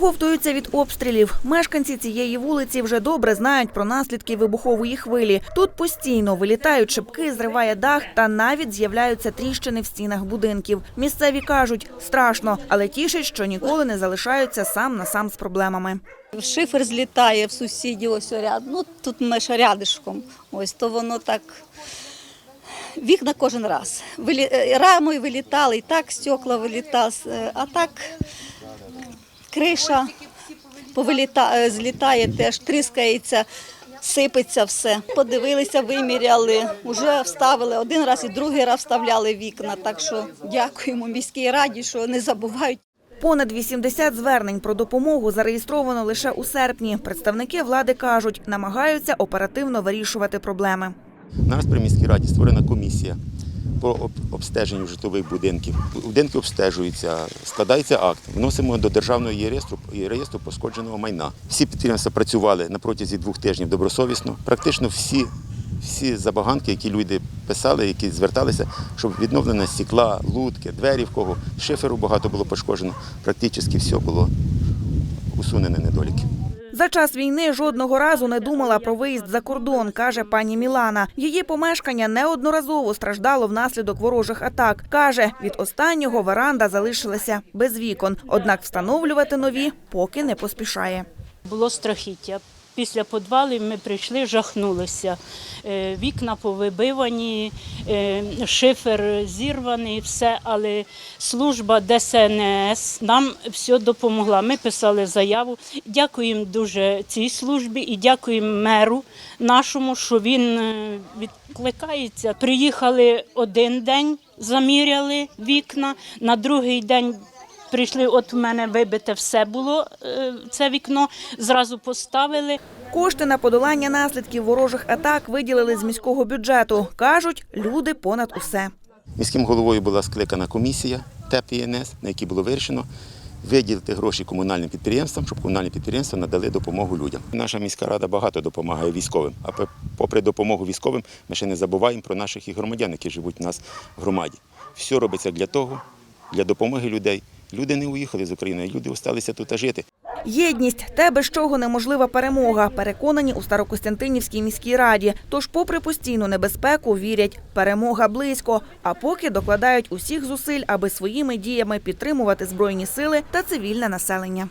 Оговтуються від обстрілів. Мешканці цієї вулиці вже добре знають про наслідки вибухової хвилі. Тут постійно вилітають шибки, зриває дах та навіть з'являються тріщини в стінах будинків. Місцеві кажуть, страшно, але тішить, що ніколи не залишаються сам на сам з проблемами. Шифер злітає в сусідів ось ряд. Ну тут ми рядишком. Ось то воно так. Вікна кожен раз. Е, Рамою вилітали, і так стекла вилітали, е, а так криша повиліта... е, злітає теж, тріскається, сипеться все. Подивилися, виміряли, вже вставили один раз і другий раз вставляли вікна. Так що дякуємо міській раді, що не забувають. Понад 80 звернень про допомогу зареєстровано лише у серпні. Представники влади кажуть, намагаються оперативно вирішувати проблеми. У нас при міській раді створена комісія по об- обстеженню житлових будинків. Будинки обстежуються, складається акт, вносимо до державного реєстру, реєстру пошкодженого майна. Всі підприємства працювали на протязі двох тижнів добросовісно. Практично всі, всі забаганки, які люди писали, які зверталися, щоб відновлення стекла, лутки, двері в кого, шиферу багато було пошкоджено. Практично все було усунені недоліки. За час війни жодного разу не думала про виїзд за кордон, каже пані Мілана. Її помешкання неодноразово страждало внаслідок ворожих атак. Каже, від останнього веранда залишилася без вікон. Однак встановлювати нові поки не поспішає. Було страхіття. Після підвалів ми прийшли, жахнулися. Е, Вікна повибивані, е, шифер зірваний, все, але служба ДСНС нам все допомогла. Ми писали заяву. Дякуємо дуже цій службі і дякуємо меру нашому, що він е, відкликається. Приїхали один день, заміряли вікна, на другий день Прийшли, от у мене вибите все було, е, це вікно, зразу поставили. Кошти на подолання наслідків ворожих атак виділили з міського бюджету. кажуть, люди понад усе. Міським головою була скликана комісія ТЕП ІНС, на якій було вирішено виділити гроші комунальним підприємствам, щоб комунальні підприємства надали допомогу людям. Наша міська рада багато допомагає військовим. А попри допомогу військовим, ми ще не забуваємо про наших і громадян, які живуть у нас в громаді. Все робиться для того, для допомоги людей. Люди не уїхали з України, люди залишилися тут жити. Єдність те, без чого неможлива перемога. Переконані у Старокостянтинівській міській раді. Тож, попри постійну небезпеку, вірять, перемога близько. А поки докладають усіх зусиль, аби своїми діями підтримувати збройні сили та цивільне населення.